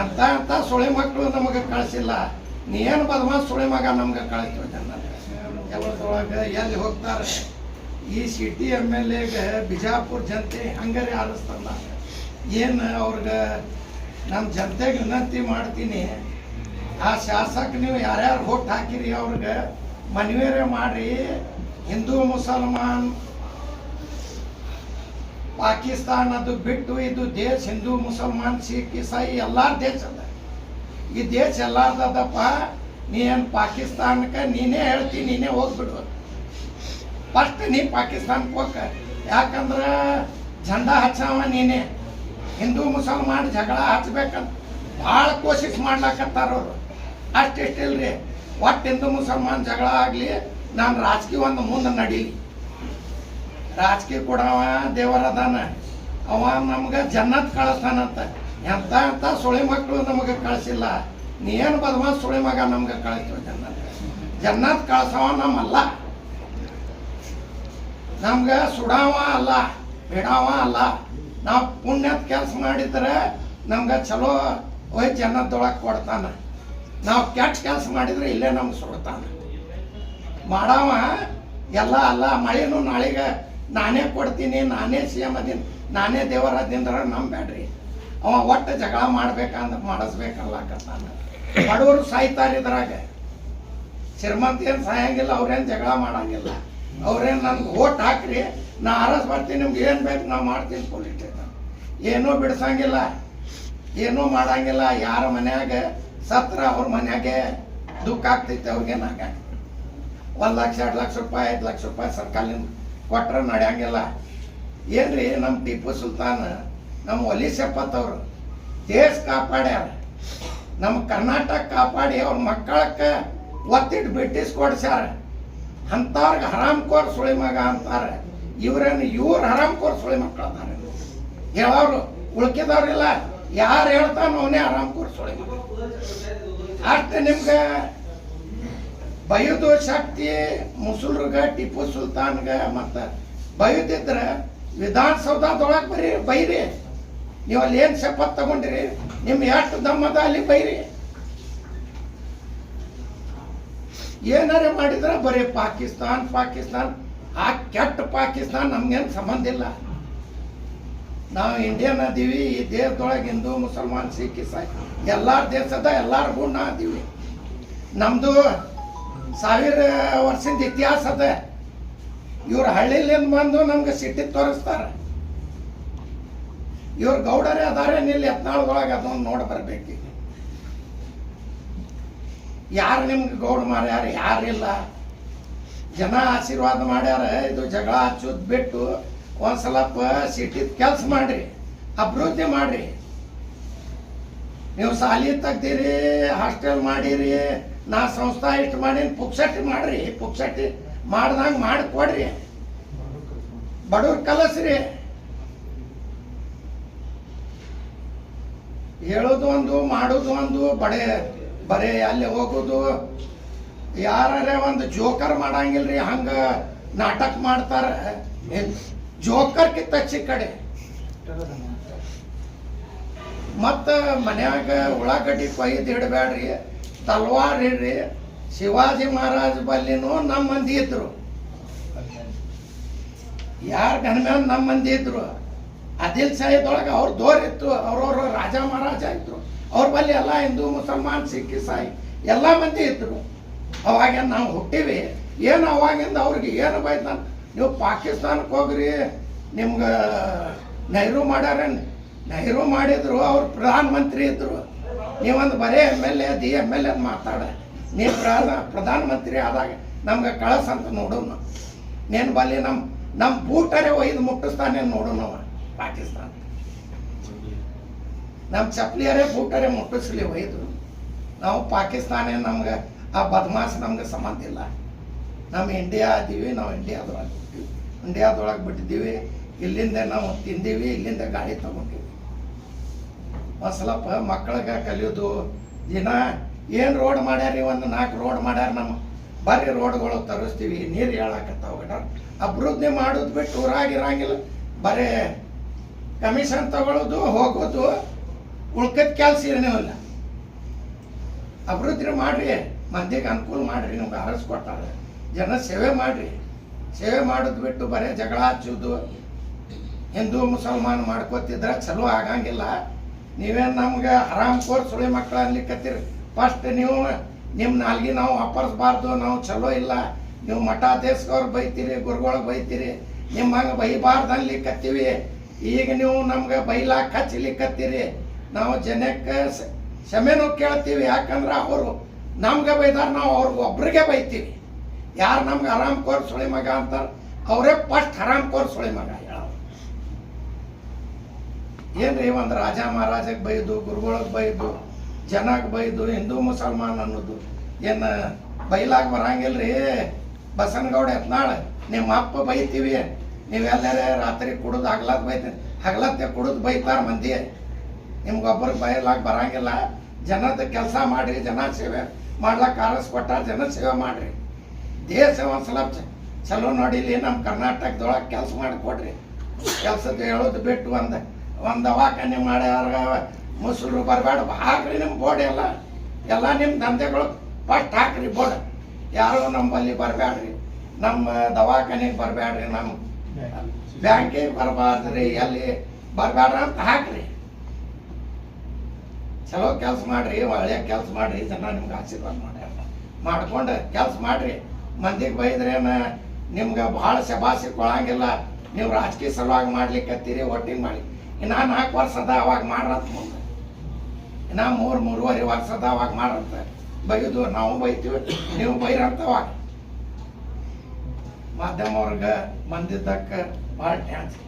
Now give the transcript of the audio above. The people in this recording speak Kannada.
ಎಂತ ಎಂತ ಸುಳೆ ಮಕ್ಕಳು ನಮಗೆ ಕಳಿಸಿಲ್ಲ. ನೀ ಏನು ಬದಮಾಸ್ ಸುಳೆ ಮಗ ನಮ್ಗೆ ಕಳಿಸ್ತೀವಿ ಎಲ್ಲಿ ಹೋಗ್ತಾರೆ? ಈ ಸಿಟಿ ಎಂ ಎಲ್ ಎಗೆ ಬಿಜಾಪುರ ಜನತೆ ಹಂಗಾರೆ ಆರಿಸ್ತಲ್ಲ. ಏನು ಅವ್ರಿಗೆ ನಮ್ಮ ಜನತೆಗೆ ವಿನಂತಿ ಮಾಡ್ತೀನಿ. ಆ ಶಾಸಕ ನೀವು ಯಾರ್ಯಾರು ಹೋಟ್ ಹಾಕಿರಿ ಅವ್ರಿಗೆ ಮನವಿಯರೇ ಮಾಡಿರಿ. ಹಿಂದೂ, ಮುಸಲ್ಮಾನ್ ಪಾಕಿಸ್ತಾನ ಅದು ಬಿಟ್ಟು ಇದು ದೇಶ ಹಿಂದೂ ಮುಸಲ್ಮಾನ್, ಸಿಖ್, ಇಸಾಯಿ ಎಲ್ಲಾರ ದೇಶ ಅದ. ಈ ದೇಶ ಎಲ್ಲಾರ್ದದಪ್ಪ ನೀ ಏನು ಪಾಕಿಸ್ತಾನಕ್ಕೆ, ನೀನೇ ಹೇಳ್ತಿ, ನೀನೇ ಹೋಗ್ಬಿಡು. ಫಸ್ಟ್ ನೀ ಪಾಕಿಸ್ತಾನಕ್ಕೆ ಹೋಗ ಯಾಕಂದ್ರೆ ಜಂಡ ಹಚ್ಚವ ನೀನೇ. ಹಿಂದೂ ಮುಸಲ್ಮಾನ್ ಜಗಳ ಹಚ್ಬೇಕಂತ ಭಾಳ ಕೋಶಿಶ್ ಮಾಡ್ಲಾಕತ್ತಾರ ಅವರು. ಅಷ್ಟಿಷ್ಟಿಲ್ರಿ ಒಟ್ಟು ಹಿಂದೂ ಮುಸಲ್ಮಾನ್ ಜಗಳ ಆಗಲಿ, ನಾನು ರಾಜಕೀಯ ಒಂದು ಮುಂದೆ ನಡೀಲಿ. ರಾಜಕೀಯ ಕೊಡವ ದೇವರದಾನ ಅವ ನಮ್ಗೆ ಜನ್ನತ್ ಕಳಿಸ್ತಾನಂತ. ಎಂತ ಅಂತ ಸುಳಿ ಮಕ್ಕಳು ನಮಗೆ ಕಳಿಸಿಲ್ಲ. ನೀ ಏನು ಬದಮ ಸುಳಿ ಮಗ ನಮ್ಗೆ ಕಳಿಸ್ತೀವಿ ಜನ್ನತ್. ಜನ್ನತ್ ಕಳ್ಸವ ನಮ್ಮಲ್ಲ. ನಮ್ಗೆ ಸುಡಾವ ಅಲ್ಲ, ಬಿಡಾವ ಅಲ್ಲ. ನಾವು ಪುಣ್ಯದ ಕೆಲಸ ಮಾಡಿದ್ರೆ ನಮ್ಗೆ ಚಲೋ ಹೋಯ್ ಜನ್ನದೊಳಗೆ ಕೊಡ್ತಾನ. ನಾವು ಕೆಟ್ಟ ಕೆಲಸ ಮಾಡಿದ್ರೆ ಇಲ್ಲೇ ನಮ್ಗೆ ಸುಡ್ತಾನೆ. ಮಾಡವ, ಎಲ್ಲ ಅಲ್ಲ, ಮಳೆನೂ ನಾಳೆಗೆ ನಾನೇ ಕೊಡ್ತೀನಿ, ನಾನೇ ಸಿ ಎಂ ಅದೀನಿ, ನಾನೇ ದೇವರ ಅದಿಂದ್ರ ಬ್ಯಾಡ್ರಿ ಅವ ಒಟ್ಟು ಜಗಳ ಮಾಡ್ಬೇಕಂದ್ರೆ ಮಾಡಿಸ್ಬೇಕಲ್ಲಕತ್ತಾನ ಬಡವರು ಸಾಯ್ತಾರೆ ಇದ್ರಾಗ. ಶ್ರೀಮಂತ ಏನು ಸಾಯಂಗಿಲ್ಲ, ಅವ್ರೇನು ಜಗಳ ಮಾಡಂಗಿಲ್ಲ. ಅವ್ರೇನು ನನ್ಗೆ ಓಟ್ ಹಾಕ್ರಿ, ನಾ ಅರಸ್ ಬರ್ತೀನಿ, ನಿಮ್ಗೆ ಏನು ಬೇಕು ನಾ ಮಾಡ್ತೀನಿ ಪೊಲೀಸ್ ಏನೂ ಬಿಡ್ಸಂಗಿಲ್ಲ, ಏನೂ ಮಾಡಂಗಿಲ್ಲ. ಯಾರ ಮನ್ಯಾಗ ಸತ್ರ ಅವ್ರ ಮನ್ಯಾಗೆ ದುಃಖ ಆಗ್ತೈತೆ ಅವ್ರಿಗೇನಾಗ ಒಂದು ಲಕ್ಷ, ಎರಡು ಲಕ್ಷ ರೂಪಾಯಿ, ಐದು ಲಕ್ಷ ರೂಪಾಯಿ ಸರ್ಕಾರದಿಂದ ಕೊಟ್ರೆ ನಡೆಯಂಗಿಲ್ಲ. ಏನ್ರಿ ನಮ್ಮ ಟಿಪ್ಪು ಸುಲ್ತಾನ್ ನಮ್ಮ ಒಲಿ ಶಪತ್ ಅವರು, ದೇಶ ಕಾಪಾಡ್ಯಾರ. ನಮ್ಮ ಕರ್ನಾಟಕ ಕಾಪಾಡಿ ಅವ್ರ ಮಕ್ಕಳಕ್ಕೆ ಒತ್ತಿಟ್ಟು ಬ್ರಿಟಿಷ್ ಕೊಡ್ಸ್ಯಾರ. ಅಂಥವ್ರಿಗೆ ಹರಾಮ್ ಕೋರ್ ಸುಳಿ ಮಗ ಅಂತಾರೆ. ಇವ್ರೇನು ಇವ್ರು ಹರಾಮ್ ಕೋರ್ ಸುಳಿ ಮಕ್ಕಳು ಅದಾರೆ ಹೇಳೋರು ಉಳ್ಕಿದವ್ರಿಲ್ಲ ಯಾರು ಹೇಳ್ತಾನೋ ಅವನೇ ಆರಾಮ್ ಕೋರ್ ಅಷ್ಟು ನಿಮ್ಗೆ ಬೈದು ಶಕ್ತಿ ಮುಸುಲ್ಗ ಟಿಪ್ಪು ಸುಲ್ತಾನ್ಗೆ ಮತ್ತು ಬಯೋದಿದ್ರ ವಿಧಾನಸೌಧದೊಳಗೆ ಬರೀ ಬೈರಿ. ನೀವು ಅಲ್ಲಿ ಏನು ಶಪಥ ತಗೊಂಡಿರಿ? ನಿಮ್ಮ ಎಷ್ಟು ದಮ್ಮದ ಅಲ್ಲಿ ಬೈರಿ. ಏನಾರೇ ಮಾಡಿದ್ರ ಬರೀ ಪಾಕಿಸ್ತಾನ್ ಪಾಕಿಸ್ತಾನ್, ಆ ಕೆಟ್ಟ ಪಾಕಿಸ್ತಾನ್ ನಮ್ಗೇನು ಸಂಬಂಧ ಇಲ್ಲ. ನಾವು ಇಂಡಿಯನ್ ಅದೀವಿ, ಈ ದೇಶದೊಳಗೆ ಹಿಂದೂ, ಮುಸಲ್ಮಾನ್, ಸಿಖ್, ಇಸಾಯಿ ಎಲ್ಲಾರ ದೇಶದ ಎಲ್ಲಾರ ಗುಣ ಅದೀವಿ. ನಮ್ದು ಸಾವಿರ ವರ್ಷದ ಇತಿಹಾಸ ಅದ. ಇವ್ರ ಹಳ್ಳಿಲಿಂದ ಬಂದು ನಮ್ಗೆ ಸಿಟ್ಟಿ ತೋರಿಸ್ತಾರೆ. ಇವ್ರ ಗೌಡರೇ ಅದಾರೆ, ನಿಲ್ಲಿ ಹತ್ನಾಳದೊಳಗೆ ಅದೊಂದು ನೋಡಿ ಬರ್ಬೇಕು ಯಾರು ನಿಮ್ಗೆ ಗೌಡ ಮಾಡ್ಯಾರ, ಯಾರಿಲ್ಲ. ಜನ ಆಶೀರ್ವಾದ ಮಾಡ್ಯಾರ, ಇದು ಜಗಳ ಹಚ್ಚುದ್ ಬಿಟ್ಟು ಒಂದ್ಸಲಪ್ಪ ಸಿಟಿದ ಕೆಲಸ ಮಾಡ್ರಿ, ಅಭಿವೃದ್ಧಿ ಮಾಡ್ರಿ. ನೀವು ಸಾಲಿ ತೆಗ್ದಿರಿ, ಹಾಸ್ಟೆಲ್ ಮಾಡಿರಿ ನಾ ಸಂಸ್ಥಾ ಇಷ್ಟು ಮಾಡಿನ, ಪುಕ್ಸಟ್ಟಿ ಮಾಡ್ರಿ, ಪುಕ್ಸಟ್ಟಿ ಮಾಡ್ದಂಗೆ ಮಾಡಿ ಕೊಡ್ರಿ ಬಡವ್ರ ಕಲಸ್ರಿ. ಹೇಳೋದು ಒಂದು, ಮಾಡೋದು ಒಂದು, ಬಡೆ, ಬರೇ ಅಲ್ಲಿ ಹೋಗೋದು. ಯಾರೇ ಒಂದು ಜೋಕರ್ ಮಾಡಂಗಿಲ್ರಿ, ಹಂಗ ನಾಟಕ ಮಾಡ್ತಾರ. ಜೋಕರ್ ಕಿತ್ತ ಚಿಕ್ಕಡೆ ಕಡೆ. ಮತ್ತ ಮನ್ಯಾಗ ಉಳ್ಳಾಗಡ್ಡಿ ಕೊಯ್ದು ಇಡಬೇಡ್ರಿ ತಲ್ವಾರ್ ಹಿಡ್ರಿ ಶಿವಾಜಿ ಮಹಾರಾಜ್ ಬಲ್ಲಿನೂ ನಮ್ಮ ಮಂದಿ ಇದ್ರು. ಯಾರ ಗಣಮ್ಯಾನ ನಮ್ಮ ಮಂದಿ ಇದ್ರು? ಅದಿಲ್ ಸಾಹಿದೊಳಗೆ ಅವ್ರ ದೋರ್ ಇತ್ತು ಅವ್ರವ್ರ ರಾಜ ಮಹಾರಾಜ ಇದ್ರು. ಅವ್ರ ಬಲ್ಲಿ ಎಲ್ಲ ಹಿಂದೂ, ಮುಸಲ್ಮಾನ್, ಸಿಖ್, ಇಸಾಯಿ ಎಲ್ಲ ಮಂದಿ ಇದ್ರು. ಅವಾಗ ನಾವು ಹುಟ್ಟಿವಿ. ಏನು ಅವಾಗಿಂದ ಅವ್ರಿಗೆ ಏನು ಬೈತ ನೀವು ಪಾಕಿಸ್ತಾನಕ್ಕೆ ಹೋಗ್ರಿ. ನಿಮ್ಗೆ ನೆಹರು ಮಾಡ್ಯಾರ ನೆಹರು ಮಾಡಿದ್ರು, ಅವ್ರು ಪ್ರಧಾನ ಮಂತ್ರಿ ಇದ್ರು. ನೀವೊಂದು ಬರೇ M L A the M L A ಮಾತಾಡ ನೀನು ಪ್ರಧಾನ, ಪ್ರಧಾನಮಂತ್ರಿ ಆದಾಗ ನಮ್ಗೆ ಕಳಸ ಅಂತ ನೋಡೋನು ನೀನು ಬಲ್ಲಿ ನಮ್ಮ ನಮ್ಮ ಬೂಟರೇ ಒಯ್ದು ಮುಟ್ಟಿಸ್ತಾನೆ ನೋಡೋಣ ಅವ, ಪಾಕಿಸ್ತಾನ. ನಮ್ಮ ಚಪ್ಲಿಯರೇ ಬೂಟರೇ ಮುಟ್ಟಿಸ್ಲಿ ಒಯ್ದು. ನಾವು ಪಾಕಿಸ್ತಾನ ನಮ್ಗೆ, ಆ ಬದಮಾಸ್ ನಮ್ಗೆ ಸಂಬಂಧ ಇಲ್ಲ. ನಮ್ಮ ಇಂಡಿಯಾ ಅದೀವಿ ನಾವು ಇಂಡಿಯಾದೊಳಗೆ ಬಿಟ್ಟಿವಿ ಇಂಡಿಯಾದೊಳಗೆ ಬಿಟ್ಟಿದ್ದೀವಿ. ಇಲ್ಲಿಂದ ನಾವು ತಿಂದೀವಿ, ಇಲ್ಲಿಂದ ಗಾಡಿ ತಗೊಂಡಿವಿ ಒಂದು ಮಕ್ಕಳಿಗೆ ಕಲಿಯೋದು. ದಿನ ಏನು ರೋಡ್ ಮಾಡ್ಯಾರಿ? ಒಂದು ನಾಲ್ಕು ರೋಡ್ ಮಾಡ್ಯಾರ ನಮ್ಮ. ಬರ್ರಿ ರೋಡ್ಗಳು ತರಿಸ್ತೀವಿ. ನೀರು ಹೇಳಕತ್ತಾವ ಅಭಿವೃದ್ಧಿ ಮಾಡೋದು ಬಿಟ್ಟು ಊರಾಗಿರಂಗಿಲ್ಲ ಬರೀ ಕಮಿಷನ್ ತಗೊಳ್ಳೋದು ಹೋಗೋದು. ಉಳ್ಕದ ಕೆಲಸ ಇಲ್ಲ ಅಭಿವೃದ್ಧಿ ಮಾಡಿರಿ. ಮಂದಿಗೆ ಅನುಕೂಲ ಮಾಡ್ರಿ. ನಿಮ್ಗೆ ಅರಸ್ ಕೊಟ್ಟಾರೆ ಜನ ಸೇವೆ ಮಾಡ್ರಿ. ಸೇವೆ ಮಾಡೋದು ಬಿಟ್ಟು ಬರೇ ಜಗಳ ಹಚ್ಚೋದು. ಹಿಂದೂ, ಮುಸಲ್ಮಾನ್ ಮಾಡ್ಕೋತಿದ್ರೆ ಚಲೋ ಆಗಂಗಿಲ್ಲ. ನೀವೇನು ನಮ್ಗೆ ಆರಾಮ್ ಕೋರ್ ಸುಳಿ ಮಕ್ಕಳು ಅನ್ಲಿಕ್ಕತ್ತೀರಿ. ಫಸ್ಟ್ ನೀವು ನಿಮ್ಮ ನಾಲ್ಗಿ ನಾವು ಅಪ್ಪರ್ಸ್ಬಾರ್ದು ನಾವು ಚಲೋ ಇಲ್ಲ. ನೀವು ಮಠಾಧೀಶವ್ರು ಬೈತೀರಿ, ಗುರುಗಳು ಬೈತೀರಿ ನಿಮ್ಮ ಹಂಗೆ ಬೈಬಾರ್ದು ಅನ್ಲಿಕ್ಕತ್ತೀವಿ. ಈಗ ನೀವು ನಮ್ಗೆ ಬೈಲಾಕ್ ಹಚ್ಚಲಿಕ್ಕತ್ತೀರಿ ನಾವು ಜನಕ್ಕೆ ಕ್ಷಮೆನೂ ಕೇಳ್ತೀವಿ. ಯಾಕಂದ್ರೆ ಅವರು ನಮ್ಗೆ ಬೈದಾರ ನಾವು ಅವ್ರಿಗೆ ಒಬ್ರಿಗೆ ಬೈತೀವಿ. ಯಾರು ನಮ್ಗೆ ಆರಾಮ್ ಕೋರ್ ಸುಳಿ ಮಗ ಅಂತಾರೆ, ಅವರೇ ಫಸ್ಟ್ ಆರಾಮ್ ಕೋರ್ ಸುಳಿ ಮಗ. ಏನ್ರಿ ಒಂದು ರಾಜ ಮಹಾರಾಜಗೆ ಬೈದು, ಗುರುಗಳಿಗೆ ಬೈದು ಜನಕ್ಕೆ ಬೈದು, ಹಿಂದೂ ಮುಸಲ್ಮಾನ್ ಅನ್ನೋದು. ಏನು ಬೈಲಾಗ ಬರಂಗಿಲ್ರಿ? ಬಸನಗೌಡ ಎತ್ನಾಳ ನಿಮ್ಮ ಅಪ್ಪ ಬೈತೀವಿ. ನೀವೆಲ್ಲರೇ ರಾತ್ರಿ ಕುಡಿದು ಹಗ್ಲತ್ ಬೈತ, ಹಗ್ಲತ್ತೆ ಕುಡಿದು ಬೈತಾರ ಮಂದಿ. ನಿಮ್ಗೊಬ್ಬರಿಗೆ ಬೈಲಾಗ ಬರಂಗಿಲ್ಲ. ಜನದ ಕೆಲಸ ಮಾಡ್ರಿ, ಜನ ಸೇವೆ ಮಾಡ್ಲಾಕ ಕಾರಸ್ ಕೊಟ್ಟಾರ, ಜನ ಸೇವೆ ಮಾಡ್ರಿ. ದೇಶ ಒಂದ್ಸಲ ಚಲೋ ನೋಡಿಲಿ ನಮ್ಮ ಕರ್ನಾಟಕದೊಳಗೆ ಕೆಲಸ ಮಾಡಿಕೊಡ್ರಿ. ಕೆಲಸದ ಹೇಳೋದು ಬಿಟ್ಟು ಒಂದು ಒಂದು ದವಾಖಾನೆ ಮಾಡ್ಯಾರ, ಮುಸುರು ಬರಬೇಡ, ಹಾಕ್ರಿ ನಿಮ್ಮ ಬೋರ್ಡ್ ಎಲ್ಲ. ಎಲ್ಲ ನಿಮ್ಮ ದಂಧೆಗಳು ಫಸ್ಟ್ ಹಾಕ್ರಿ ಬೋರ್ಡ್. ಯಾರು ನಮ್ಮಲ್ಲಿ ಬರಬೇಡ್ರಿ ನಮ್ಮ ದವಾಖಾನೆಗೆ ಬರಬೇಡ್ರಿ ನಮ್ಮ ಬ್ಯಾಂಕಿಗೆ ಬರಬಾರ್ದ್ರಿ, ಎಲ್ಲಿ ಬರಬೇಡ್ರಿ ಅಂತ ಹಾಕ್ರಿ. ಚಲೋ ಕೆಲಸ ಮಾಡ್ರಿ, ಒಳ್ಳೆ ಕೆಲಸ ಮಾಡ್ರಿ, ಜನ ನಿಮ್ಗೆ ಆಶೀರ್ವಾದ ಮಾಡ್ಯಾರ. ಮಾಡ್ಕೊಂಡು ಕೆಲಸ ಮಾಡ್ರಿ. ಮಂದಿಗೆ ಬೈದ್ರೇನ, ನಿಮ್ಗೆ ಭಾಳ ಶಬಾಸಿ ಕೊಳಂಗಿಲ್ಲ, ನೀವು ರಾಜಕೀಯ ಸಲುವಾಗಿ ಮಾಡ್ಲಿಕ್ಕತ್ತೀರಿ ಒಟ್ಟಿಗೆ ಮಾಡಿ. ಇನ್ನ ನಾಲ್ಕು ವರ್ಷ ಅದ ಅವಾಗ ಮಾಡ್ರತ್ ಮುಂದೆ. ಇನ್ನ ಮೂರು, ಮೂರುವರೆ ವರ್ಷ ಅದ ಅವಾಗ ಮಾಡ್ರತ್ತ ಬೈದು ನಾವು ಬೈತೀವಿ, ನೀವು ಬೈರಂತವಾಗ ಅವಾಗ. ವರ್ಗ ಬಂದಿದ್ದಕ್ಕೆ ಭಾಳ ಥ್ಯಾಂಕ್ಸ್